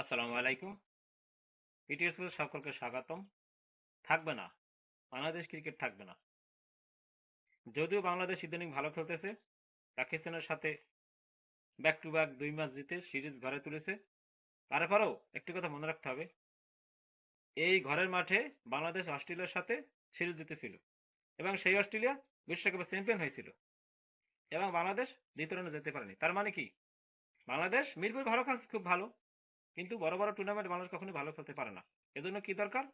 আসসালামু আলাইকুম। পিটিএস সকলকে স্বাগতম। থাকবে না। বাংলাদেশ ক্রিকেট থাকবে না। যদিও বাংলাদেশ ইদানিং ভালো খেলতেছে, পাকিস্তানের সাথে ব্যাক টু ব্যাক দুই ম্যাচ জিতে সিরিজ ঘরে তুলেছে। তারপরেও একটি কথা মনে রাখতে হবে, এই ঘরের মাঠে বাংলাদেশ অস্ট্রেলিয়ার সাথে সিরিজ জিতেছিল এবং সেই অস্ট্রেলিয়া বিশ্বকাপের চ্যাম্পিয়ন হয়েছিল এবং বাংলাদেশ দ্বিতীয় রাউন্ডে যেতে পারেনি। তার মানে কি? বাংলাদেশ মিরপুর ভালো খেলছে, খুব ভালো। কিন্তু বড় বড় টুর্নামেন্ট বাংলাদেশ কখনোই ভালো খেলতে পারে না। এজন্য কি দরকার?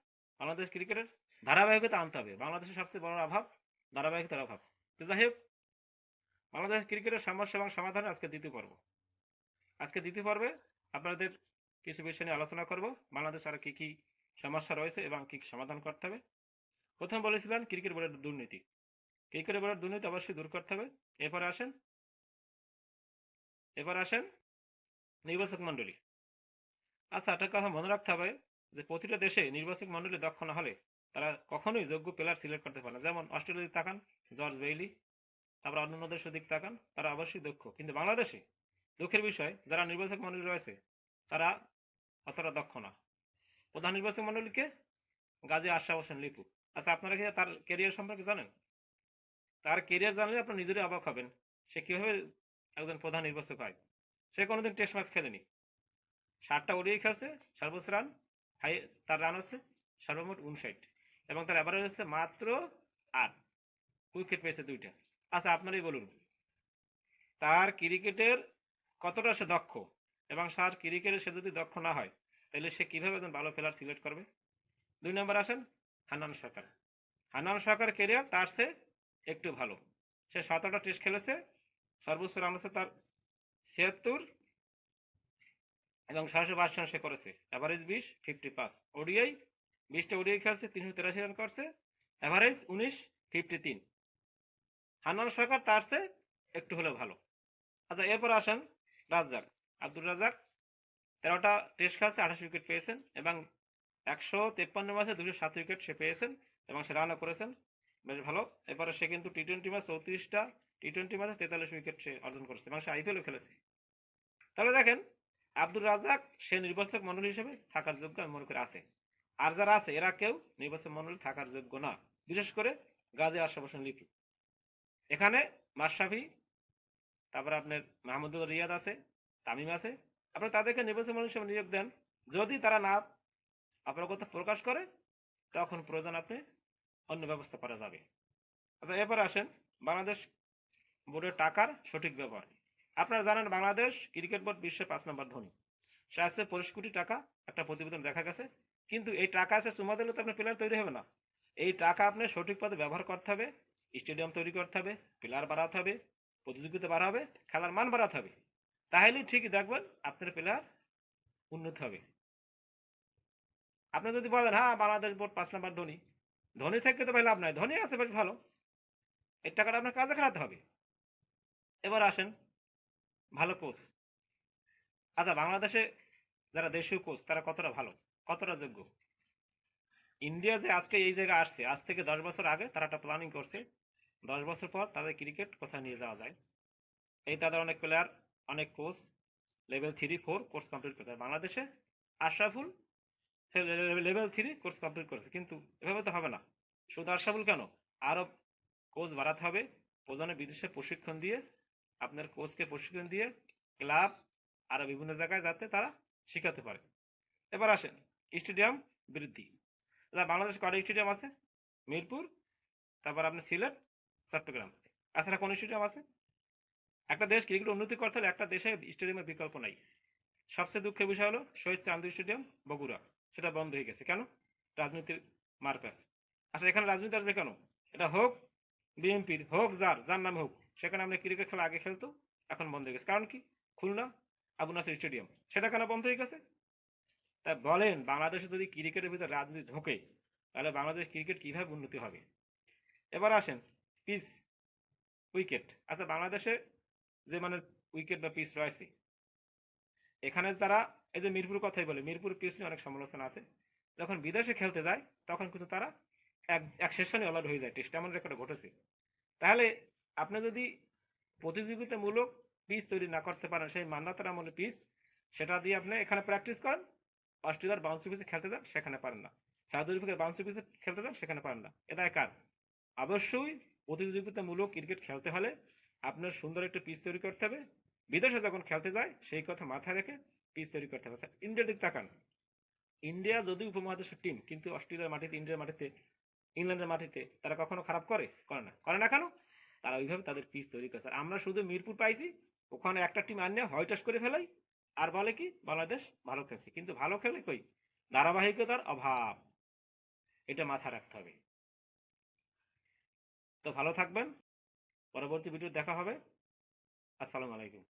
বাংলাদেশ ক্রিকেটের ধারাবাহিকতা আনতে হবে। বাংলাদেশের সবচেয়ে বড় অভাব ধারাবাহিকতার অভাব। তো যাই হোক, বাংলাদেশ ক্রিকেটের সমস্যা এবং সমাধান আজকে দ্বিতীয় পর্ব। আজকে দ্বিতীয় পর্বে আপনাদের কিছু বিষয় নিয়ে আলোচনা করব। বাংলাদেশ আর কি কি সমস্যা রয়েছে এবং কি সমাধান করতে হবে। প্রথম বলেছিলেন ক্রিকেট বোর্ডের দুর্নীতি। ক্রিকেট বোর্ডের দুর্নীতি অবশ্যই দূর করতে হবে। এরপরে আসেন এবার আসেন নির্বাচক মণ্ডলী। আচ্ছা একটা কথা মনে রাখতে হবে যে, প্রতিটা দেশে নির্বাচক মণ্ডলী দক্ষ না হলে তারা কখনোই যোগ্য প্লেয়ার সিলেক্ট করতে পারে না। যেমন অস্ট্রেলিয়া দিকে তাকান, জর্জ বেইলি, তারপর অন্যান্য দেশের দিক তাকান, তারা অবশ্যই দক্ষ। কিন্তু বাংলাদেশে দুঃখের বিষয়, যারা নির্বাচক মণ্ডলী রয়েছে, তারা অতটা দক্ষ না। প্রধান নির্বাচক মণ্ডলীকে গাজী আশরাফ হোসেন লিপু। আচ্ছা আপনারা কি তার কেরিয়ার সম্পর্কে জানেন? তার কেরিয়ার জানলে আপনার নিজেরই অবাক হবেন, সে কীভাবে একজন প্রধান নির্বাচক হয়। সে কোনোদিন টেস্ট ম্যাচ খেলেনি। ষাটটা ওডিআই খেলছে সর্বোচ্চ রান হাই, তার রান হচ্ছে সর্বমোট উনষাট এবং তার অ্যাভারেজ হচ্ছে মাত্র আট। উইকেট পেয়েছে দুইটা। আচ্ছা আপনারই বলুন। তার ক্রিকেটের কতটা সে দক্ষ? এবং তার ক্রিকেটে সে যদি দক্ষ না হয়, তাহলে সে কীভাবে একজন ভালো প্লেয়ার সিলেক্ট করবে? দুই নম্বর আসেন হান্নান সরকার। হান্নান সরকার কেরিয়ার তার সে একটু ভালো। সে সতেরোটা টেস্ট খেলেছে, সর্বোচ্চ রান হচ্ছে তার ছিয়াত্তর এবং ছয়শো বাইশ রান সে করেছে। অ্যাভারেজ বিশ ফিফটি পাঁচ ওডিআই বিশটা ওডিআই খেলছে, তিনশো তেরাশি রান করছে। অ্যাভারেজ উনিশ ফিফটি তিন হান্নান সরকার তার সে একটু হলেও ভালো। আচ্ছা এরপর আসেন রাজ্জাক। আব্দুল রাজ্জাক তেরোটা টেস্ট খেলছে, আঠাশ উইকেট পেয়েছেন এবং একশো তেপ্পান্ন ম্যাচে দুশো সাত উইকেট সে পেয়েছেন এবং সে রানও করেছেন। বেশ ভালো। এরপরে সে কিন্তু টি টোয়েন্টি ম্যাচ চৌত্রিশটা টি টোয়েন্টি ম্যাচে তেতাল্লিশ উইকেট সে অর্জন করেছে এবং সে আইপিএলও খেলেছে। তাহলে দেখেন আব্দুল রাজাক সে নির্বাচক মন্ডলী হিসেবে থাকার যোগ্য আমি মনে করি আছে। আর যারা আছে, এরা কেউ নির্বাচক মন্ডলী থাকার যোগ্য না। বিশেষ করে গাজী আশরাফ লিপু। এখানে মাশরাফি, তারপরে আপনার মাহমুদুল রিয়াদ আছে, তামিম আছে। আপনি তাদেরকে নির্বাচক মন্ডলী হিসেবে নিয়োগ দেন। যদি তারা না আপনার কথা প্রকাশ করে, তখন প্রয়োজন আপনি অন্য ব্যবস্থা করা যাবে। আচ্ছা এরপর আসেন বাংলাদেশ বোর্ডের টাকার সঠিক ব্যবহার। আপনারা জানেন বাংলাদেশ ক্রিকেট বোর্ড বিশ্বের পাঁচ নম্বর ধনী। সে আসছে পঁচিশ কোটি টাকা, একটা প্রতিবেদন দেখা গেছে। কিন্তু এই টাকা আছে চুমা দিলে তো আপনার প্লেয়ার তৈরি হবে না। এই টাকা আপনি সঠিক পথে ব্যবহার করতে হবে, স্টেডিয়াম তৈরি করতে হবে, প্লেয়ার বাড়াতে হবে, প্রতিযোগিতা বাড়াতে হবে, খেলার মান বাড়াতে হবে। তাহলেই ঠিকই দেখবেন আপনার প্লেয়ার উন্নত হবে। আপনি যদি বলেন হ্যাঁ বাংলাদেশ বোর্ড পাঁচ নম্বর ধনী। ধনী থেকে তো ভাই লাভ নাই। ধনী আছে বেশ ভালো। এর টাকাটা আপনার কাজে খাটাতে হবে। এবার আসেন ভালো কোচ আচ্ছা বাংলাদেশে যারা দেশীয় কোচ তারা কতটা ভালো? কতটা যোগ্য? ইন্ডিয়া যে আজকে এই জায়গায় আসছে, আজ থেকে দশ বছর আগে তারা একটা প্ল্যানিং করছে। দশ বছর পর তাদের ক্রিকেট কোথায় নিয়ে যাওয়া যায়? এই তাদের অনেক প্লেয়ার অনেক coach level three four course complete করেছে। বাংলাদেশে আশরাফুল সে লেভেল থ্রি কোর্স কমপ্লিট করেছে। কিন্তু এভাবে তো হবে না। শুধু আশরাফুল কেন? আরও কোচ বাড়াতে হবে। প্রয়োজনে বিদেশে প্রশিক্ষণ দিয়ে আপনার কোচকে প্রশিক্ষণ দিয়ে ক্লাব আরও বিভিন্ন জায়গায় যাতে তারা শেখাতে পারে। এবার আসেন, স্টেডিয়াম বৃদ্ধি। আচ্ছা বাংলাদেশ কটা স্টেডিয়াম আছে? মিরপুর, তারপর আপনার সিলেট, চট্টগ্রাম। এছাড়া কোন স্টেডিয়াম আছে? একটা দেশ ক্রিকেট উন্নতি করতে হলে একটা দেশে স্টেডিয়ামের বিকল্প নাই? সবচেয়ে দুঃখের বিষয় হলো, শহীদ চান্দু স্টেডিয়াম, বগুড়া। সেটা বন্ধ হয়ে গেছে। কেন? রাজনীতির মারপ্যাস আচ্ছা এখানে রাজনীতি আসবে কেন? এটা হোক, বিএনপির হোক, যার যার নামে হোক। সেখানে আমরা ক্রিকেট খেলা আগে খেলতো এখন বন্ধ হয়ে গেছে। কারণ কি? খুলনা, আবু নাসির স্টেডিয়াম, সেটা কেন বন্ধ হয়ে গেছে? তা বলেন, বাংলাদেশে যদি ক্রিকেটের ভিতরে রাজনীতি ঢোকে, তাহলে বাংলাদেশ ক্রিকেট কীভাবে উন্নতি হবে? এবার আসেন পিস উইকেট। আচ্ছা বাংলাদেশে যে মানে উইকেট বা পিস রয়েছে, এখানে যারা, এই যে মিরপুর কথাই বলে, মিরপুর পিস নিয়ে অনেক সমালোচনা আছে। যখন বিদেশে খেলতে যায়, তখন কিন্তু তারা এক এক সেশনে অলআউট হয়ে যায়, টেস্ট। এমন রেকর্ড ঘটেছে। তাহলে আপনি যদি প্রতিযোগিতামূলক পিচ তৈরি না করতে পারেন, সেই মান্দাতার আমলে পিচ সেটা দিয়ে আপনি এখানে প্র্যাকটিস করেন, অস্ট্রেলিয়ার বাউন্সি পিচে খেলতে যান, সেখানে পারেন না। সাউথ আফ্রিকার বাউন্সি পিচে খেলতে যান, সেখানে পারেন না। এটা কার অবশ্যই প্রতিযোগিতামূলক ক্রিকেট খেলতে হলে আপনার সুন্দর একটা পিচ তৈরি করতে হবে। বিদেশে যখন খেলতে যায়, সেই কথা মাথায় রেখে পিচ তৈরি করতে হবে। ইন্ডিয়ার দিক তাকান। ইন্ডিয়া যদি উপমহাদেশের টিম কিন্তু অস্ট্রেলিয়ার মাটিতে, ইন্ডিয়ার মাটিতে, ইংল্যান্ডের মাটিতে, তারা কখনো খারাপ করে? করে না। করে না কেন? তারা ওইভাবে তাদের পিস তৈরি করেছে আর আমরা শুধু মিরপুর পাইছি, ওখানে একটা টিম আনিয়ে হোয়াইট করে ফেলাই, আর বলে কি, বাংলাদেশ ভালো খেলছে। কিন্তু ভালো খেলে কই? ধারাবাহিকতার অভাব। এটা মাথা রাখতে হবে। তো ভালো থাকবেন। পরবর্তী ভিডিও দেখা হবে। আসসালামু আলাইকুম।